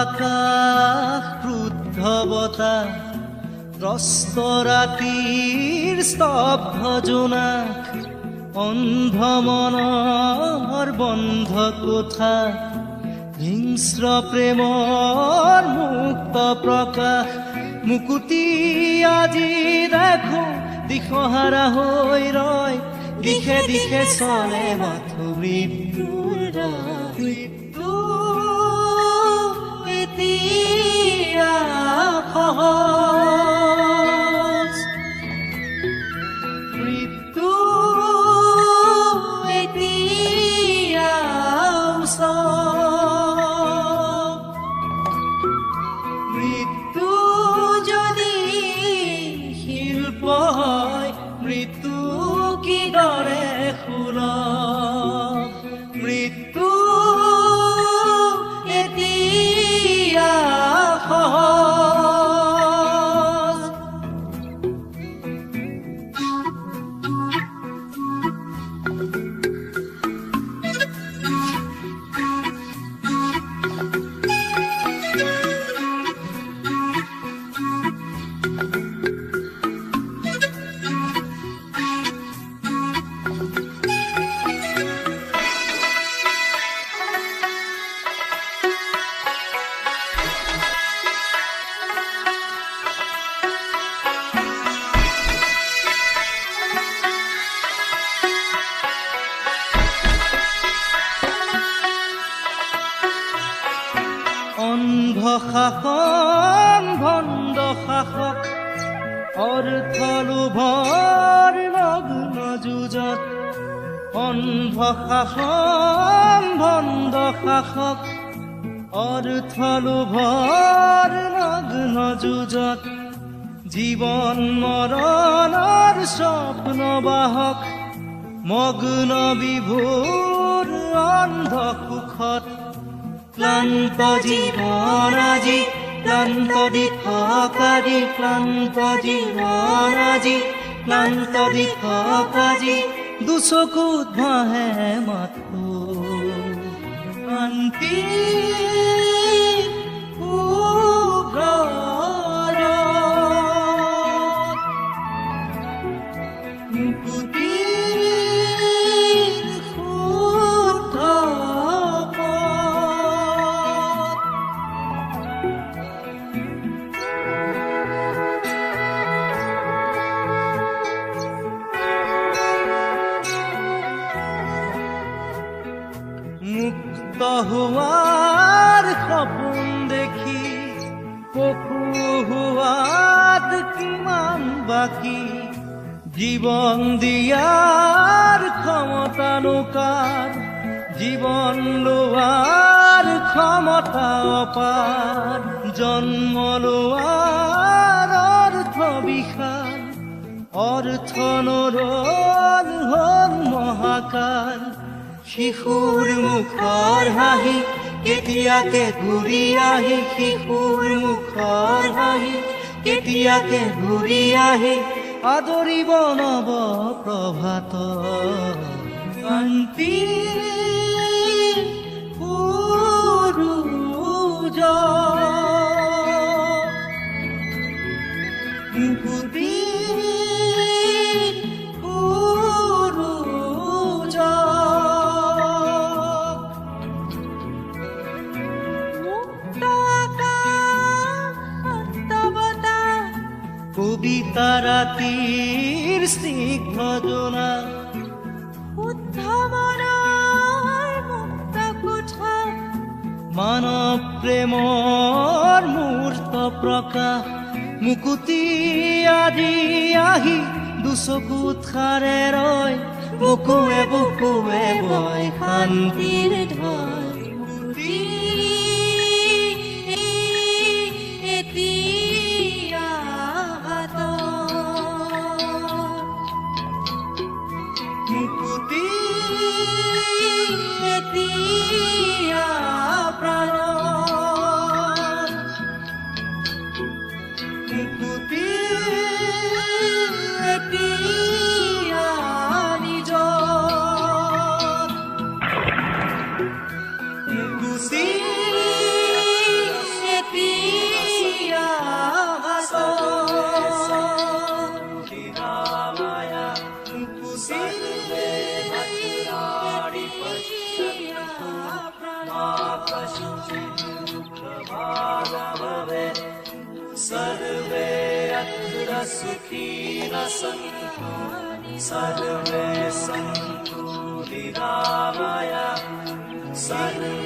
আকাশ ক্ৰুদ্ধ বতাহ ত্ৰস্ত ৰাতিৰ স্তব্ধ জোনাক অন্ধ মনৰ বন্ধ কোঠা হিংস্ৰ প্ৰেমৰ মুক্ত প্ৰকাশ মুকুতি আজি দেখো দিশহাৰা হৈ ৰয়, দিশে দিশে চলে মাথো মৃত্যুৰ হয় মৃত্যু শাসন ভণ্ড শাসক অৰ্থ লোভৰ নগ্ন যুঁজত অন্ধ শাসন ভণ্ড শাসক অৰ্থ লোভৰ নগ্ন যুঁজত জীৱন মৰণৰ স্বপ্ন বাহক, মগ্ন বিভোৰ অন্ধ সুখত ক্লান্ত জীৱন আজি, ক্লান্ত দিশক আজি ক্লান্ত জীৱন আজি, ক্লান্ত দিশক আজি দুচকুত ভাহে মাথো শান্তি মুক্ত হোৱাৰ সপোন দেখি পশু হোৱাত কিমান বাকী। জীৱন দিয়াৰ ক্ষমতা লোকাৰ জীৱন লোৱাৰ ক্ষমতা অপাৰ জন্ম লোৱাৰ অৰ্থ বিশাল অৰ্থ নৰল হ'ল মহাকাল। শিশুৰ মুখৰ হাঁহি কেতিয়াকে ঘূৰি আহি শিশুৰ মুখৰ হাঁহি কেতিয়াকে ঘূৰি আহি আদৰিব নৱ প্ৰভাত শান্তি ৰাতিৰ স্নিগ্ধ জোনা মানৱ প্ৰেমৰ মূৰ্ত প্ৰকাশ মুকুতি আদি আহি দুচকুত সাৰে ৰয় বুকুৱে বুকুৱে বয় শান্তিৰ ঢয়। भागववे सर्वे अत्र सुखिनः सन्तु सर्वे सन्तु निरामया सर्वे भद्राणि